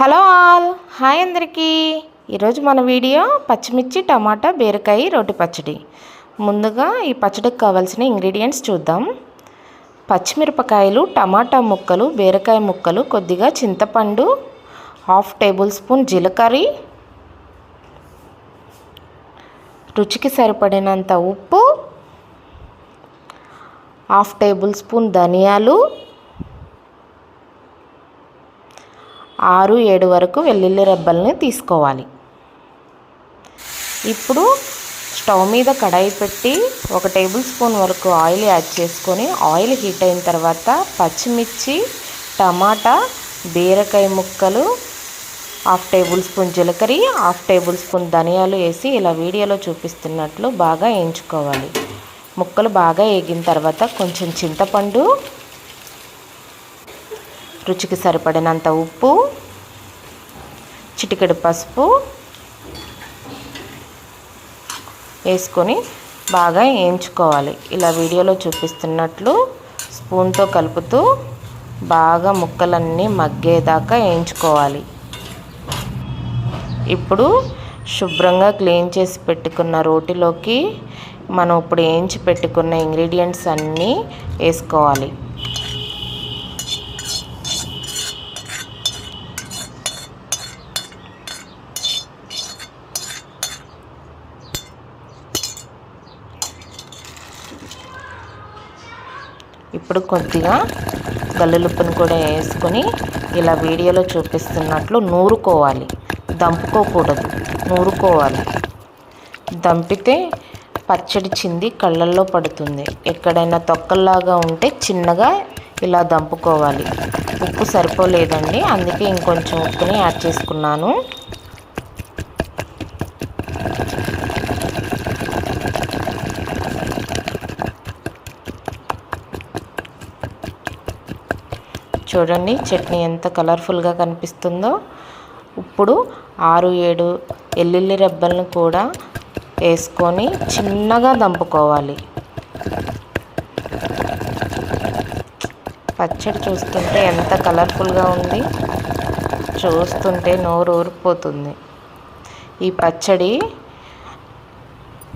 Hello all. Hi అందరికీ. ఈరోజు మన వీడియో పచ్చిమిర్చి టమాటా బీరకాయ రోటి పచ్చడి. ముందుగా ఈ పచ్చడికి కావాల్సిన ఇంగ్రీడియంట్స్ చూద్దాం. పచ్చిమిరపకాయలు టమాటా ముక్కలు బీరకాయ ముక్కలు కొద్దిగా చింతపండు హాఫ్ టేబుల్ స్పూన్ జీలకర్ర రుచికి సరిపడినంత ఉప్పు హాఫ్ టేబుల్ స్పూన్ ధనియాలు ఆరు ఏడు వరకు వెల్లుల్లి రెబ్బల్ని తీసుకోవాలి. ఇప్పుడు స్టవ్ మీద కడాయి పెట్టి ఒక టేబుల్ స్పూన్ వరకు ఆయిల్ యాడ్ చేసుకొని ఆయిల్ హీట్ అయిన తర్వాత పచ్చిమిర్చి టమాటా బీరకాయ ముక్కలు హాఫ్ టేబుల్ స్పూన్ జీలకర్ర హాఫ్ టేబుల్ స్పూన్ ధనియాలు వేసి ఇలా వీడియోలో చూపిస్తున్నట్లు బాగా వేయించుకోవాలి. ముక్కలు బాగా వేగిన తర్వాత కొంచెం చింతపండు రుచికి సరిపడినంత ఉప్పు చిటికెడు పసుపు వేసుకొని బాగా వేయించుకోవాలి. ఇలా వీడియోలో చూపిస్తున్నట్లు స్పూన్తో కలుపుతూ బాగా ముక్కలన్నీ మగ్గేదాకా వేయించుకోవాలి. ఇప్పుడు శుభ్రంగా క్లీన్ చేసి పెట్టుకున్న రోటిలోకి మనం ఇప్పుడు వేయించి పెట్టుకున్న ఇంగ్రీడియంట్స్ అన్నీ వేసుకోవాలి. ఇప్పుడు కొద్దిగా గల్లులుప్పును కూడా వేసుకొని ఇలా వీడియోలో చూపిస్తున్నట్లు నూరుకోవాలి. దంపుకోకూడదు. నూరుకోవాలి. దంపితే పచ్చడి చింది కళ్ళల్లో పడుతుంది. ఎక్కడైనా తొక్కల్లాగా ఉంటే చిన్నగా ఇలా దంపుకోవాలి. ఉప్పు సరిపోలేదండి. అందుకే ఇంకొంచెం ఉప్పుని యాడ్ చేసుకున్నాను. చూడండి చట్నీ ఎంత కలర్ఫుల్గా కనిపిస్తుందో. ఇప్పుడు ఆరు ఏడు ఎల్లుల్లి రెబ్బలను కూడా వేసుకొని చిన్నగా దంపుకోవాలి. పచ్చడి చూస్తుంటే ఎంత కలర్ఫుల్గా ఉంది. చూస్తుంటే నోరు ఊరిపోతుంది. ఈ పచ్చడి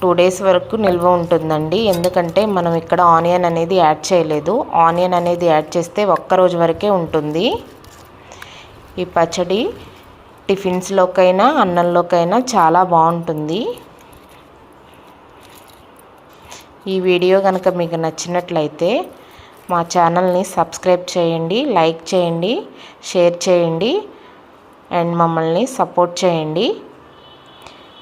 టూ డేస్ వరకు నిల్వ ఉంటుందండి. ఎందుకంటే మనం ఇక్కడ ఆనియన్ అనేది యాడ్ చేయలేదు. ఆనియన్ అనేది యాడ్ చేస్తే ఒక్కరోజు వరకే ఉంటుంది. ఈ పచ్చడి టిఫిన్స్లోకైనా అన్నంలోకైనా చాలా బాగుంటుంది. ఈ వీడియో కనుక మీకు నచ్చినట్లయితే మా ఛానల్ని సబ్స్క్రైబ్ చేయండి లైక్ చేయండి షేర్ చేయండి అండ్ మమ్మల్ని సపోర్ట్ చేయండి.